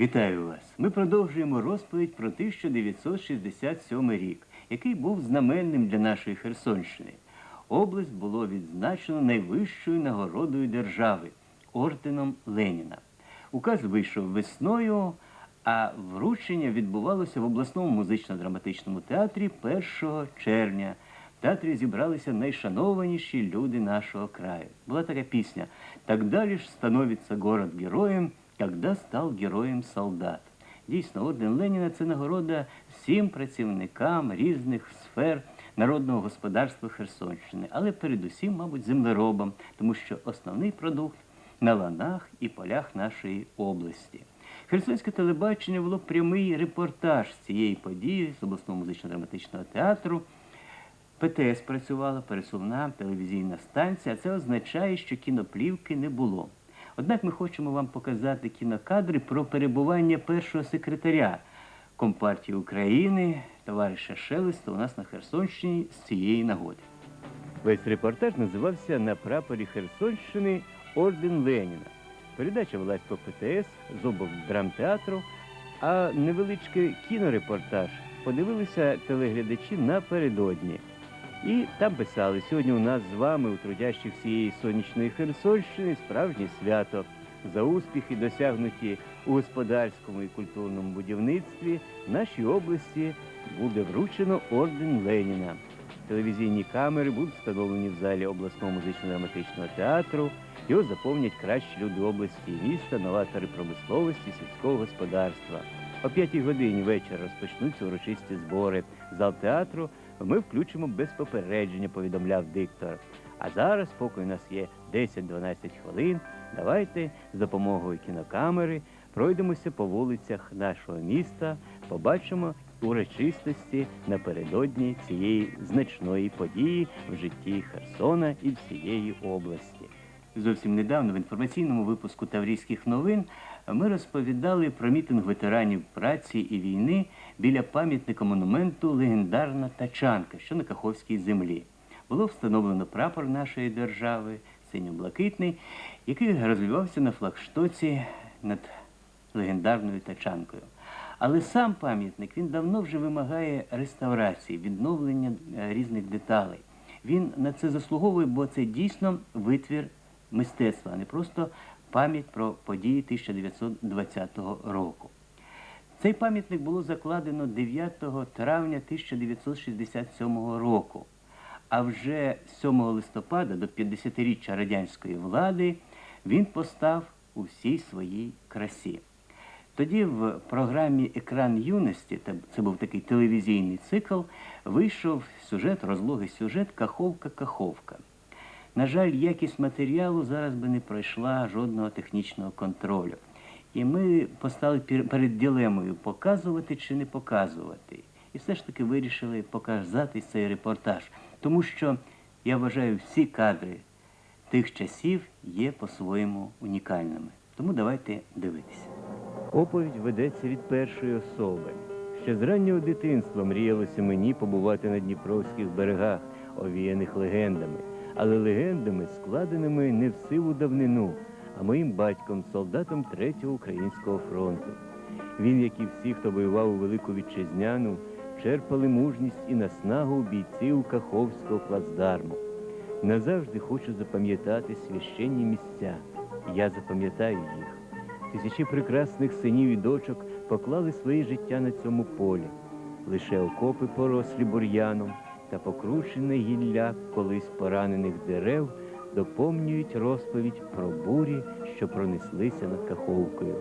Вітаю вас! Ми продовжуємо розповідь про 1967 рік, який був знаменним для нашої Херсонщини. Область було відзначено найвищою нагородою держави орденом Леніна. Указ вийшов весною, а вручення відбувалося в обласному музично-драматичному театрі 1 червня. В театрі зібралися найшанованіші люди нашого краю. Була така пісня «Так далі ж становиться город героєм, когда став героєм солдат. Дійсно, орден Леніна це нагорода всім працівникам різних сфер народного господарства Херсонщини, але передусім, мабуть, землеробам, тому що основний продукт на ланах і полях нашої області. Херсонське телебачення було прямий репортаж цієї події з обласного музично-драматичного театру. ПТС працювала пересувна телевізійна станція, а це означає, що кіноплівки не було. Однак ми хочемо вам показати кінокадри про перебування першого секретаря Компартії України, товариша Шелеста у нас на Херсонщині з цієї нагоди. Весь репортаж називався На прапорі Херсонщини Орден Леніна. Передача велась по ПТС з облдрамтеатру, а невеличкий кінорепортаж подивилися телеглядачі напередодні. І там писали, сьогодні у нас з вами, у трудящих всієї сонячної Херсонщини, справжнє свято. За успіхи, досягнуті у господарському і культурному будівництві, нашій області буде вручено орден Леніна. Телевізійні камери будуть встановлені в залі обласного музично-драматичного театру. Його заповнять кращі люди області і міста, новатори промисловості, сільського господарства. О п'ятій годині вечора розпочнуться урочисті збори. Зал театру ми включимо без попередження, повідомляв диктор. А зараз, поки у нас є 10-12 хвилин, давайте з допомогою кінокамери пройдемося по вулицях нашого міста, побачимо урочистості напередодні цієї значної події в житті Херсона і всієї області. Зовсім недавно в інформаційному випуску Таврійських новин ми розповідали про мітинг ветеранів праці і війни біля пам'ятника монументу Легендарна Тачанка, що на Каховській землі. Було встановлено прапор нашої держави, синьо-блакитний, який розвивався на флагштоці над легендарною тачанкою. Але сам пам'ятник він давно вже вимагає реставрації, відновлення е, різних деталей. Він на це заслуговує, бо це дійсно витвір мистецтва, а не просто пам'ять про події 1920 року. Цей пам'ятник було закладено 9 травня 1967 року. А вже 7 листопада до 50-річчя радянської влади він постав у всій своїй красі. Тоді в програмі Екран юності, це був такий телевізійний цикл, вийшов сюжет, розлогий сюжет Каховка-Каховка. На жаль, якість матеріалу зараз би не пройшла жодного технічного контролю. І ми постали перед дилемою показувати чи не показувати. І все ж таки вирішили показати цей репортаж, тому що я вважаю, всі кадри тих часів є по-своєму унікальними. Тому давайте дивитися. Оповідь ведеться від першої особи. Ще з раннього дитинства мріялося мені побувати на дніпровських берегах, овіяних легендами, але легендами, складеними не в сиву давнину, а моїм батьком, солдатом Третього українського фронту. Він, як і всі, хто воював у Велику Вітчизняну, черпали мужність і наснагу бійців Каховського плацдарму. Назавжди хочу запам'ятати священні місця. Я запам'ятаю їх. Тисячі прекрасних синів і дочок поклали своє життя на цьому полі. Лише окопи порослі бур'яном та покручене гілля колись поранених дерев доповнюють розповідь про бурі, що пронеслися над Каховкою.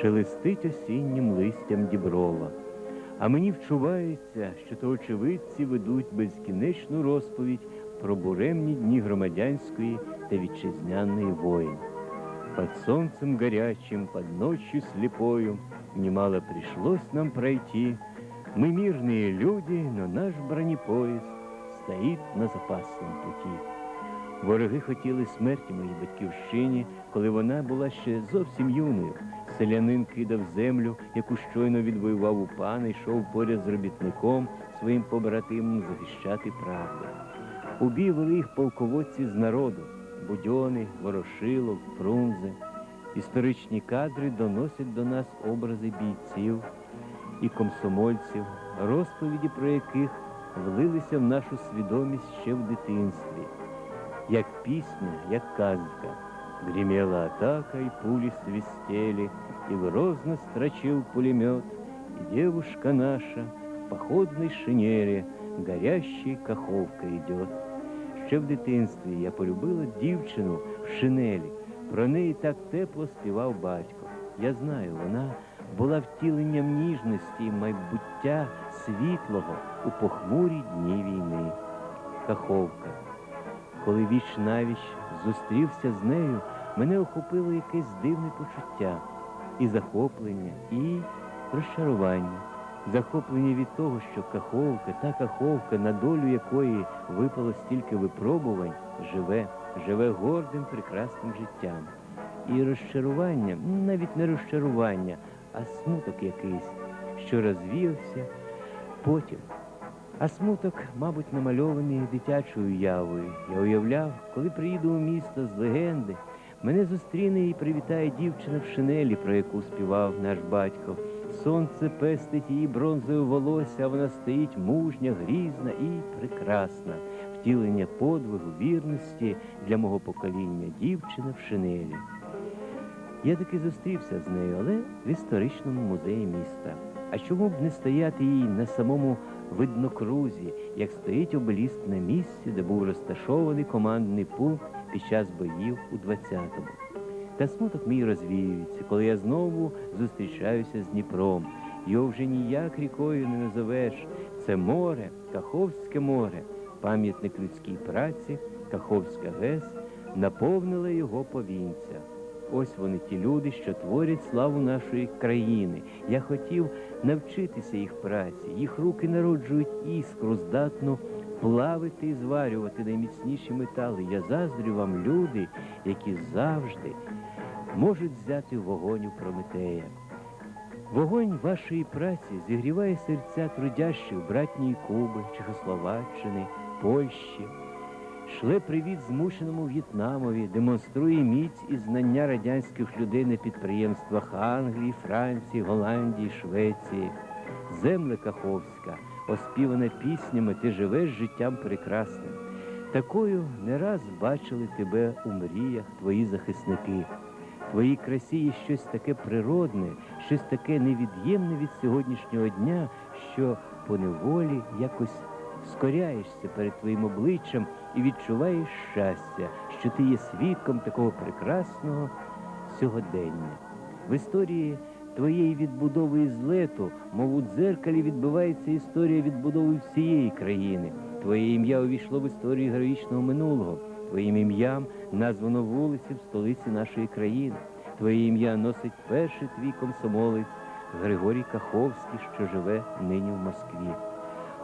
Шелестить осіннім листям діброва. А мені вчувається, що то очевидці ведуть безкінечну розповідь про буремні дні громадянської та вітчизняної воїни. Под солнцем горячим, под ночью слепою Немало пришлось нам пройти. Мы мирные люди, но наш бронепоезд Стоит на запасном путі. Вороги хотіли смерті моїй батьківщині, коли вона була ще зовсім юною. Селянин кидав землю, яку щойно відвоював у пана, йшов поряд з робітником своїм побратимом захищати правду. У бій вели їх полководці з народу Будьони, Ворошилов, Фрунзе. Історичні кадри доносять до нас образи бійців і комсомольців, розповіді про яких влилися в нашу свідомість ще в дитинстві, як пісня, як казка. Гремела атака, и пули свистели, И грозно строчил пулемет, И девушка наша в походной шинели Горящей каховкой идет. Ще в дитинстві я полюбила дівчину в шинелі. Про неї так тепло співав батько. Я знаю, вона була втіленням ніжності і майбуття світлого у похмурі дні війни. Каховка. Коли віч навіч зустрівся з нею, мене охопило якесь дивне почуття і захоплення, і розчарування. Захоплення від того, що каховка, та каховка, на долю якої випало стільки випробувань, живе, живе гордим, прекрасним життям. І розчарування, навіть не розчарування, а смуток якийсь, що розвіявся потім. А смуток, мабуть, намальований дитячою явою. Я уявляв, коли приїду у місто з легенди, мене зустріне і привітає дівчина в шинелі, про яку співав наш батько. Сонце пестить її бронзою волосся, а вона стоїть мужня, грізна і прекрасна. Втілення подвигу, вірності для мого покоління дівчина в шинелі. Я таки зустрівся з нею, але в історичному музеї міста. А чому б не стояти їй на самому виднокрузі, як стоїть обеліск на місці, де був розташований командний пункт під час боїв у 20-му? Та смуток мій розвіюється, коли я знову зустрічаюся з Дніпром. Його вже ніяк рікою не назовеш. Це море, Каховське море, пам'ятник людській праці, Каховська ГЕС наповнила його повінця. Ось вони ті люди, що творять славу нашої країни. Я хотів навчитися їх праці. Їх руки народжують іскру, здатну плавити і зварювати найміцніші метали. Я заздрю вам, люди, які завжди можуть взяти вогонь у Прометея. Вогонь вашої праці зігріває серця трудящих братньої Куби, Чехословаччини, Польщі. Шле привіт змушеному В'єтнамові, демонструє міць і знання радянських людей на підприємствах Англії, Франції, Голландії, Швеції. Земля Каховська, оспівана піснями, ти живеш життям прекрасним. Такою не раз бачили тебе у мріях твої захисники. Твоїй красі є щось таке природне, щось таке невід'ємне від сьогоднішнього дня, що поневолі якось скоряєшся перед твоїм обличчям і відчуваєш щастя, що ти є свідком такого прекрасного сьогодення. В історії твоєї відбудови і злету, мов у дзеркалі, відбивається історія відбудови всієї країни. Твоє ім'я увійшло в історію героїчного минулого. Твоїм ім'ям названо вулиці в столиці нашої країни. Твоє ім'я носить перший твій комсомолець Григорій Каховський, що живе нині в Москві.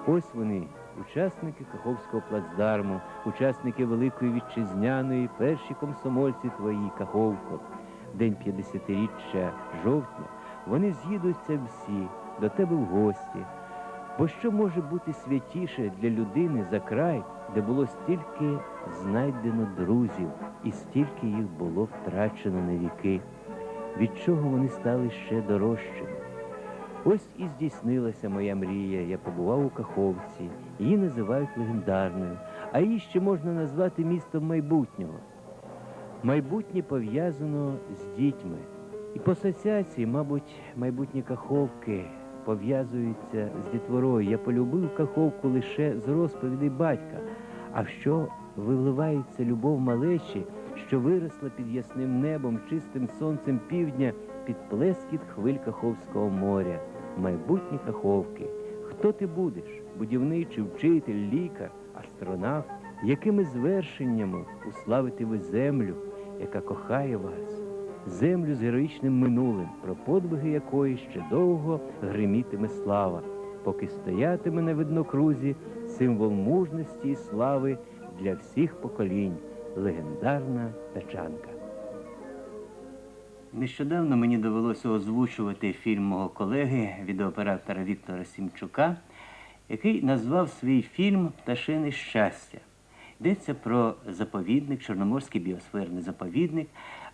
Ось вони, учасники Каховського плацдарму, учасники Великої Вітчизняної, перші комсомольці твої, Каховко. День 50-річчя жовтня вони з'їдуться всі до тебе в гості. Бо що може бути святіше для людини за край, де було стільки знайдено друзів, і стільки їх було втрачено на віки? Від чого вони стали ще дорожчими? Ось і здійснилася моя мрія. Я побував у Каховці. Її називають легендарною, а її ще можна назвати містом майбутнього. Майбутнє пов'язано з дітьми. І по асоціації, мабуть, майбутні каховки пов'язуються з дітворою. Я полюбив каховку лише з розповідей батька. А що виливається любов малечі, що виросла під ясним небом, чистим сонцем півдня, під плескіт хвиль Каховського моря, майбутні каховки. Хто ти будеш? Будівничий, вчитель, лікар, астронавт? Якими звершеннями уславити ви землю, яка кохає вас? Землю з героїчним минулим, про подвиги якої ще довго гримітиме слава, поки стоятиме на виднокрузі символ мужності і слави для всіх поколінь, легендарна тачанка. Нещодавно мені довелося озвучувати фільм мого колеги, відеооператора Віктора Сімчука, який назвав свій фільм Пташине щастя. Йдеться про заповідник, Чорноморський біосферний заповідник,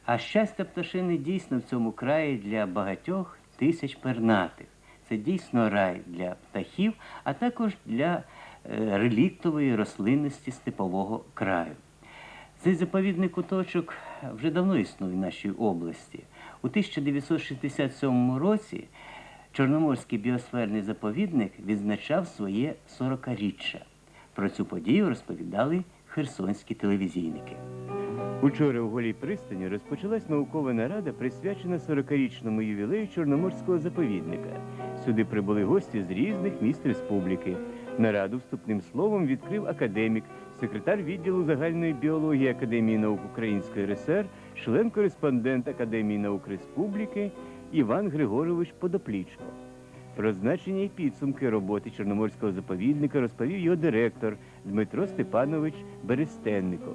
А щастя пташини дійсно в цьому краї для багатьох тисяч пернатих. Це дійсно рай для птахів, а також для е, реліктової рослинності степового краю. Цей заповідний куточок вже давно існує в нашій області. У 1967 році Чорноморський біосферний заповідник відзначав своє 40-річчя. Про цю подію розповідали херсонські телевізійники. Учора у голій пристані розпочалась наукова нарада, присвячена 40-річному ювілею Чорноморського заповідника. Сюди прибули гості з різних міст республіки. Нараду вступним словом відкрив академік, секретар відділу загальної біології Академії наук Української РСР, член-кореспондент Академії наук Республіки Іван Григорович Подоплічко. Про значення і підсумки роботи Чорноморського заповідника розповів його директор Дмитро Степанович Берестенников.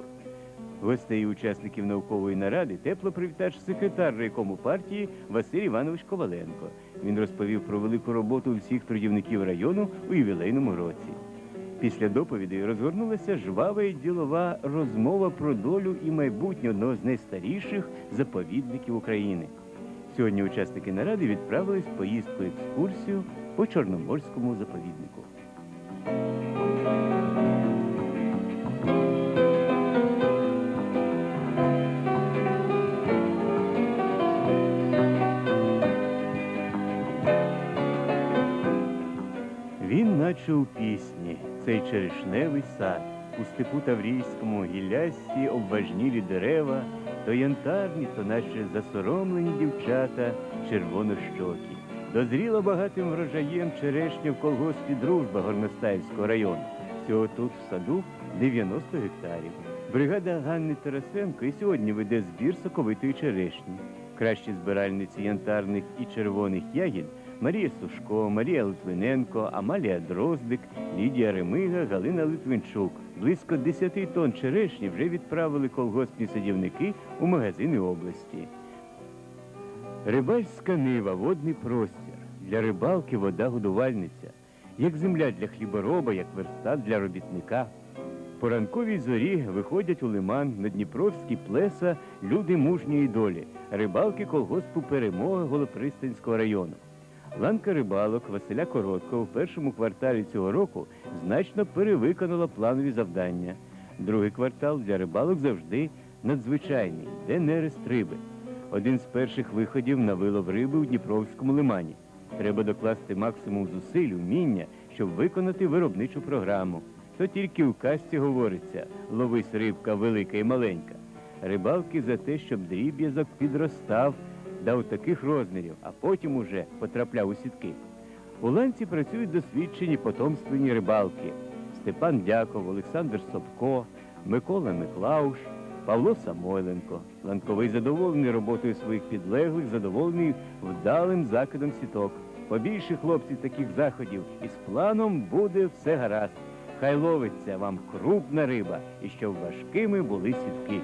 Гостей і учасників наукової наради тепло привітав секретар райкому партії Василь Іванович Коваленко. Він розповів про велику роботу всіх трудівників району у ювілейному році. Після доповідей розгорнулася жвава і ділова розмова про долю і майбутнє одного з найстаріших заповідників України. Сьогодні учасники наради відправились поїздку екскурсію по Чорноморському заповіднику. Він наче у пісні, цей черешневий сад. У степу Таврійському гіллясті обважнілі дерева, то янтарні, то наче засоромлені дівчата, червонощокі. Дозріла багатим врожаєм черешня в колгоспі дружба Горностаївського району. Всього тут в саду 90 гектарів. Бригада Ганни Тарасенко і сьогодні веде збір соковитої черешні. Кращі збиральниці янтарних і червоних ягід Марія Сушко, Марія Литвиненко, Амалія Дроздик, Лідія Ремига, Галина Литвинчук. Близько 10 тонн черешні вже відправили колгоспні садівники у магазини області. Рибальська нива, водний простір. Для рибалки вода годувальниця. Як земля для хлібороба, як верстат для робітника. По ранковій зорі виходять у лиман на Дніпровські плеса люди мужньої долі, рибалки колгоспу перемоги Голопристанського району. Ланка рибалок Василя Короткого в першому кварталі цього року значно перевиконала планові завдання. Другий квартал для рибалок завжди надзвичайний, де нерест риби. Один з перших виходів на вилов риби у Дніпровському лимані. Треба докласти максимум зусиль, уміння, щоб виконати виробничу програму. То тільки у касті говориться ловись рибка велика і маленька. Рибалки за те, щоб дріб'язок підростав дав таких розмірів, а потім уже потрапляв у сітки. У ланці працюють досвідчені потомственні рибалки Степан Дяков, Олександр Собко, Микола Миклауш, Павло Самойленко. Ланковий задоволений роботою своїх підлеглих, задоволений вдалим закидом сіток. Побільше хлопців таких заходів, і з планом буде все гаразд. Хай ловиться вам крупна риба, і щоб важкими були сітки.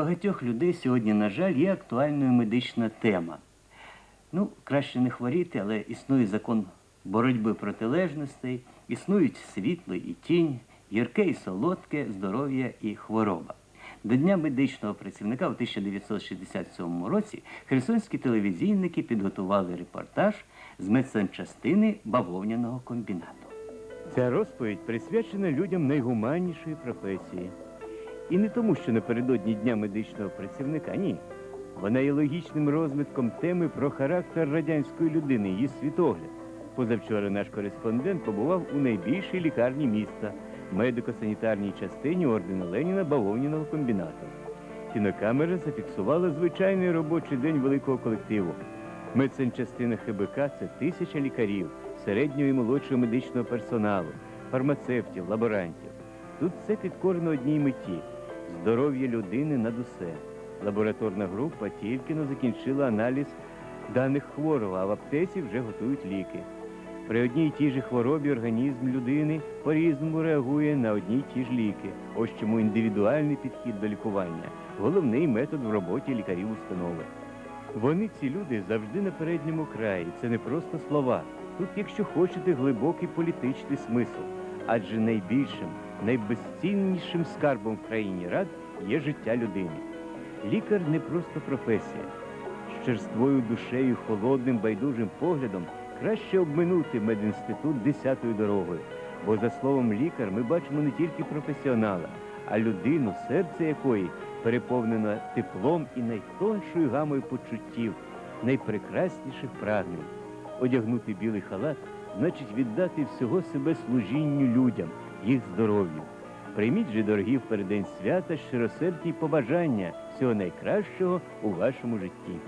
Багатьох людей сьогодні, на жаль, є актуальною медична тема. Ну, краще не хворіти, але існує закон боротьби протилежностей, існують світло і тінь, гірке і солодке, здоров'я і хвороба. До Дня медичного працівника у 1967 році херсонські телевізійники підготували репортаж з медсанчастини бавовняного комбінату. Ця розповідь присвячена людям найгуманнішої професії. І не тому, що напередодні Дня медичного працівника, ні. Вона є логічним розвитком теми про характер радянської людини, її світогляд. Позавчора наш кореспондент побував у найбільшій лікарні міста, медико-санітарній частині ордена Леніна бавовняного комбінату. Кінокамера зафіксувала звичайний робочий день великого колективу. Медсанчастина ХБК це тисяча лікарів, середнього і молодшого медичного персоналу, фармацевтів, лаборантів. Тут все підкорено одній меті здоров'я людини над усе. Лабораторна група тільки но закінчила аналіз даних хворого, а в аптеці вже готують ліки. При одній і тій же хворобі організм людини по-різному реагує на одні й ті ж ліки. Ось чому індивідуальний підхід до лікування головний метод в роботі лікарів установи. Вони, ці люди, завжди на передньому краї. Це не просто слова. Тут, якщо хочете, глибокий політичний смисл. Адже найбільшим, найбезціннішим скарбом в країні рад є життя людини. Лікар не просто професія. З черствою душею, холодним, байдужим поглядом краще обминути медінститут десятою дорогою. Бо, за словом лікар, ми бачимо не тільки професіонала, а людину, серце якої переповнено теплом і найтоншою гамою почуттів, найпрекрасніших прагнень. Одягнути білий халат значить віддати всього себе служінню людям, їх здоров'ю. Прийміть же, дорогі, в переддень свята щиросердні побажання всього найкращого у вашому житті.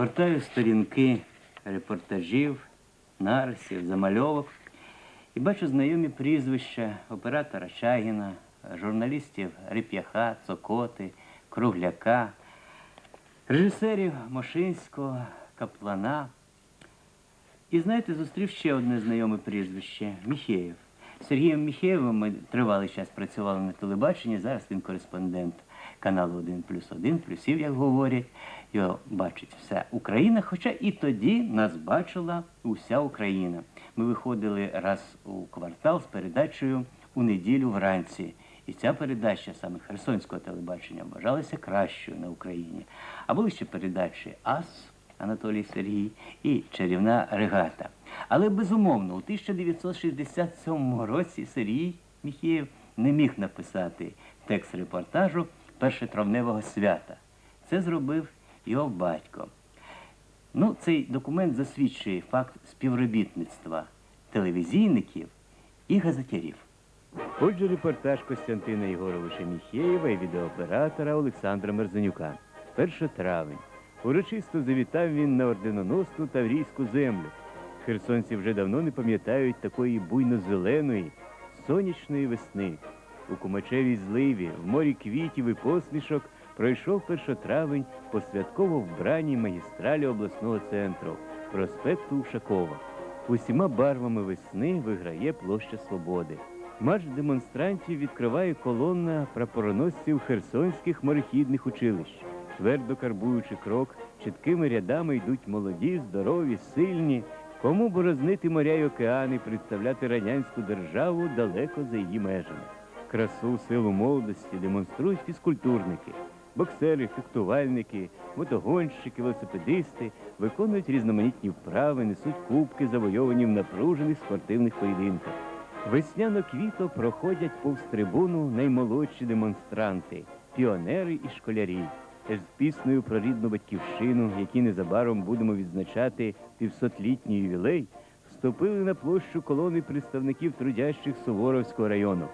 Гортаю сторінки репортажів, нарисів, замальовок і бачу знайомі прізвища оператора Чагіна, журналістів Реп'яха, Цокоти, Кругляка, режисерів Мошинського, Каплана. І знаєте, зустрів ще одне знайоме прізвище Міхеєв. З Сергієм Міхеєвим ми тривалий час працювали на телебаченні, зараз він кореспондент каналу 1 плюс 1, плюсів, як говорять. Його бачить вся Україна, хоча і тоді нас бачила уся Україна. Ми виходили раз у квартал з передачею у неділю вранці. І ця передача саме Херсонського телебачення вважалася кращою на Україні. А були ще передачі Ас Анатолій Сергій і Чарівна регата. Але безумовно, у 1967 році Сергій Міхєєв не міг написати текст репортажу першотравневого свята. Це зробив його батько. Ну, цей документ засвідчує факт співробітництва телевізійників і газетярів. Отже, репортаж Костянтина Єгоровича Міхєєва і відеооператора Олександра Мерзенюка. 1 травень. Урочисто завітав він на орденоносну Таврійську землю. Херсонці вже давно не пам'ятають такої буйно-зеленої, сонячної весни. У Кумачевій зливі, в морі квітів і посмішок пройшов першотравень по святково вбраній магістралі обласного центру, проспекту Ушакова. Усіма барвами весни виграє площа Свободи. Марш демонстрантів відкриває колонна прапороносців херсонських морехідних училищ. Твердо карбуючи крок, чіткими рядами йдуть молоді, здорові, сильні. Кому борознити моря й океани, представляти радянську державу далеко за її межами. Красу, силу молодості демонструють фізкультурники. Боксери, фехтувальники, мотогонщики, велосипедисти виконують різноманітні вправи, несуть кубки, завойовані в напружених спортивних поєдинках. Весняно-квіто проходять повз трибуну наймолодші демонстранти, піонери і школярі. З піснею про рідну батьківщину, які незабаром будемо відзначати півсотлітній ювілей, вступили на площу колони представників трудящих Суворовського району.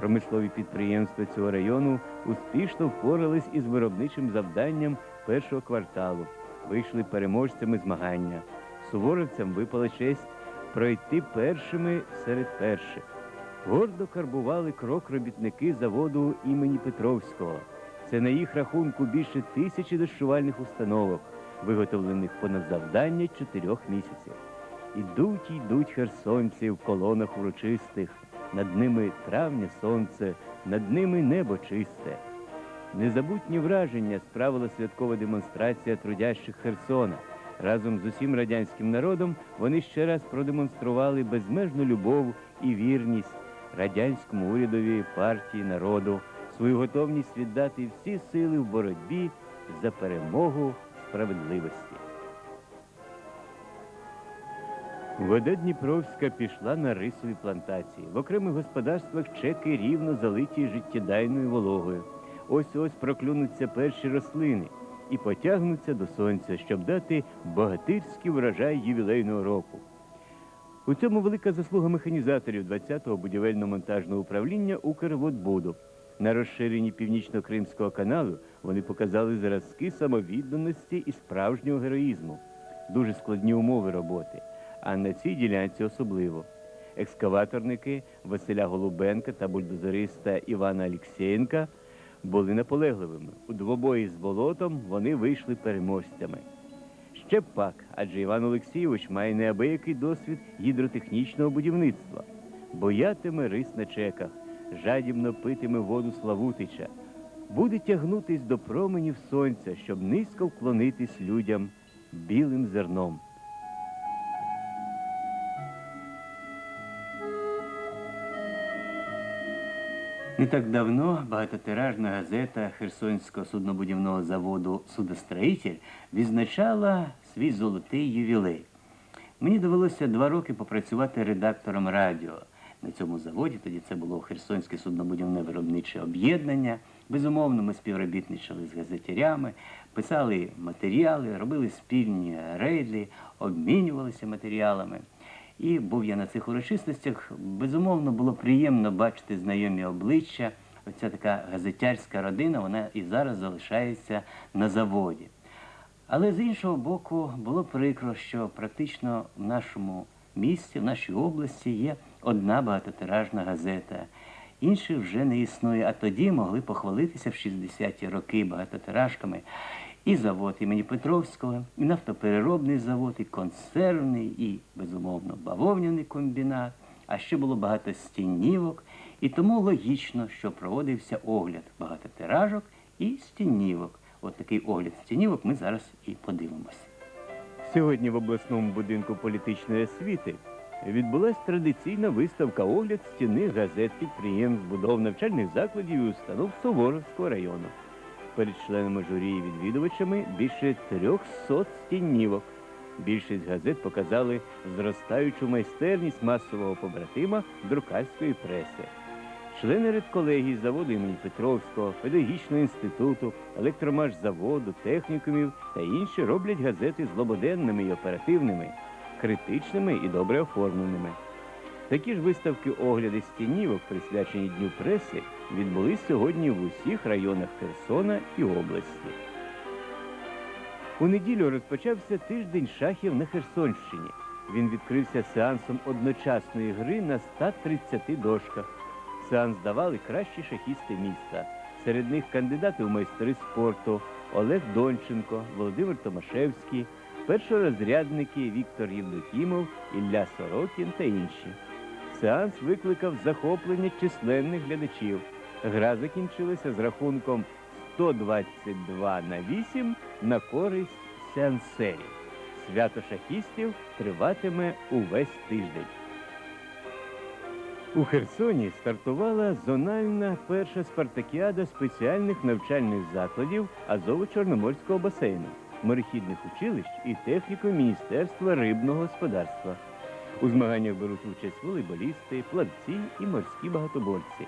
Промислові підприємства цього району успішно впорались із виробничим завданням першого кварталу, вийшли переможцями змагання. Суворовцям випала честь пройти першими серед перших. Гордо карбували крок робітники заводу імені Петровського. Це на їх рахунку більше тисячі дощувальних установок, виготовлених понад завдання чотирьох місяців. Ідуть, йдуть херсонці в колонах урочистих, над ними травня сонце, над ними небо чисте. Незабутні враження справила святкова демонстрація трудящих Херсона. Разом з усім радянським народом вони ще раз продемонстрували безмежну любов і вірність радянському урядові, партії, народу, свою готовність віддати всі сили в боротьбі за перемогу справедливості. Вода Дніпровська пішла на рисові плантації. В окремих господарствах чеки рівно залиті життєдайною вологою. Ось ось проклюнуться перші рослини і потягнуться до сонця, щоб дати богатирський врожай ювілейного року. У цьому велика заслуга механізаторів 20-го будівельно-монтажного управління Укрводбуду. На розширенні північно-кримського каналу вони показали зразки самовідданості і справжнього героїзму. Дуже складні умови роботи, а на цій ділянці особливо. Екскаваторники Василя Голубенка та бульдозериста Івана Алєксєєнка були наполегливими. У двобої з болотом вони вийшли переможцями. Ще б пак, адже Іван Олексійович має неабиякий досвід гідротехнічного будівництва. Боятиме рис на чеках, жадібно питиме воду Славутича, буде тягнутись до променів сонця, щоб низько вклонитись людям білим зерном. Не так давно багатотиражна газета Херсонського суднобудівного заводу Судостроїтель відзначала свій золотий ювілей. Мені довелося два роки попрацювати редактором радіо. На цьому заводі тоді це було Херсонське суднобудівне виробниче об'єднання. Безумовно, ми співробітничали з газетярями, писали матеріали, робили спільні рейди, обмінювалися матеріалами. І був я на цих урочистостях. Безумовно, було приємно бачити знайомі обличчя. Оця така газетярська родина, вона і зараз залишається на заводі. Але з іншого боку, було прикро, що практично в нашому місті, в нашій області є одна багатотиражна газета. Інших вже не існує, а тоді могли похвалитися в 60-ті роки багатотиражками і завод імені Петровського, і нафтопереробний завод, і консервний, і, безумовно, бавовняний комбінат, а ще було багато стіннівок, і тому логічно, що проводився огляд багатотиражок і стіннівок. От такий огляд стінівок ми зараз і подивимося. Сьогодні в обласному будинку політичної освіти відбулася традиційна виставка огляд стіни газет, підприємств, будов навчальних закладів і установ Суворовського району. Перед членами журі і відвідувачами більше 300 стіннівок. Більшість газет показали зростаючу майстерність масового побратима друкарської преси. Члени редколегії заводу імені Петровського, педагогічного інституту, електромашзаводу, технікумів та інші роблять газети злободенними і оперативними, критичними і добре оформленими. Такі ж виставки огляди стінівок, присвячені Дню преси, відбулись сьогодні в усіх районах Херсона і області. У неділю розпочався тиждень шахів на Херсонщині. Він відкрився сеансом одночасної гри на 130 дошках. Сеанс давали кращі шахісти міста. Серед них кандидати у майстри спорту Олег Донченко, Володимир Томашевський, першорозрядники Віктор Євдокімов, Ілля Сорокін та інші. Сеанс викликав захоплення численних глядачів. Гра закінчилася з рахунком 122 на 8 на користь сеансерів. Свято шахістів триватиме увесь тиждень. У Херсоні стартувала зональна перша спартакіада спеціальних навчальних закладів Азово-Чорноморського басейну, морехідних училищ і техніку Міністерства рибного господарства. У змаганнях беруть участь волейболісти, плавці і морські багатоборці.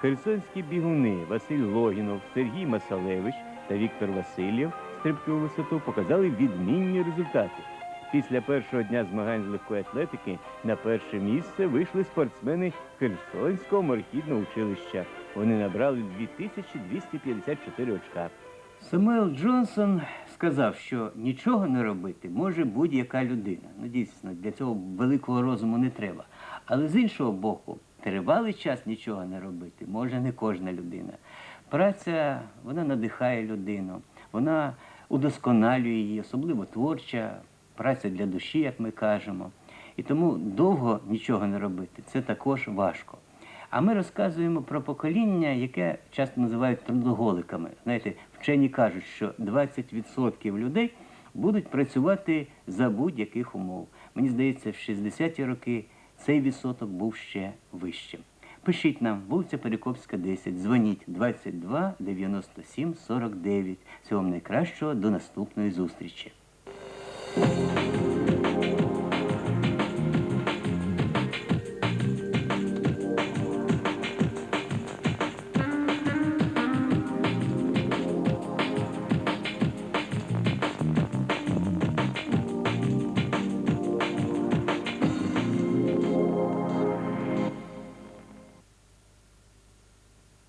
Херсонські бігуни Василь Логінов, Сергій Масалевич та Віктор Васильєв стрибки у висоту показали відмінні результати. Після першого дня змагань з легкої атлетики на перше місце вийшли спортсмени Херсонського морехідного училища. Вони набрали 2254 очка. Самуел Джонсон сказав, що нічого не робити може будь-яка людина. Ну, дійсно, для цього великого розуму не треба. Але з іншого боку, тривалий час нічого не робити може не кожна людина. Праця вона надихає людину, вона удосконалює її, особливо творча, праця для душі, як ми кажемо. І тому довго нічого не робити це також важко. А ми розказуємо про покоління, яке часто називають трудоголиками. Знаєте, вчені кажуть, що 20% людей будуть працювати за будь-яких умов. Мені здається, в 60-ті роки цей відсоток був ще вищим. Пишіть нам, вулиця Перекопська, 10, дзвоніть 22 97 49. Всього вам найкращого, до наступної зустрічі.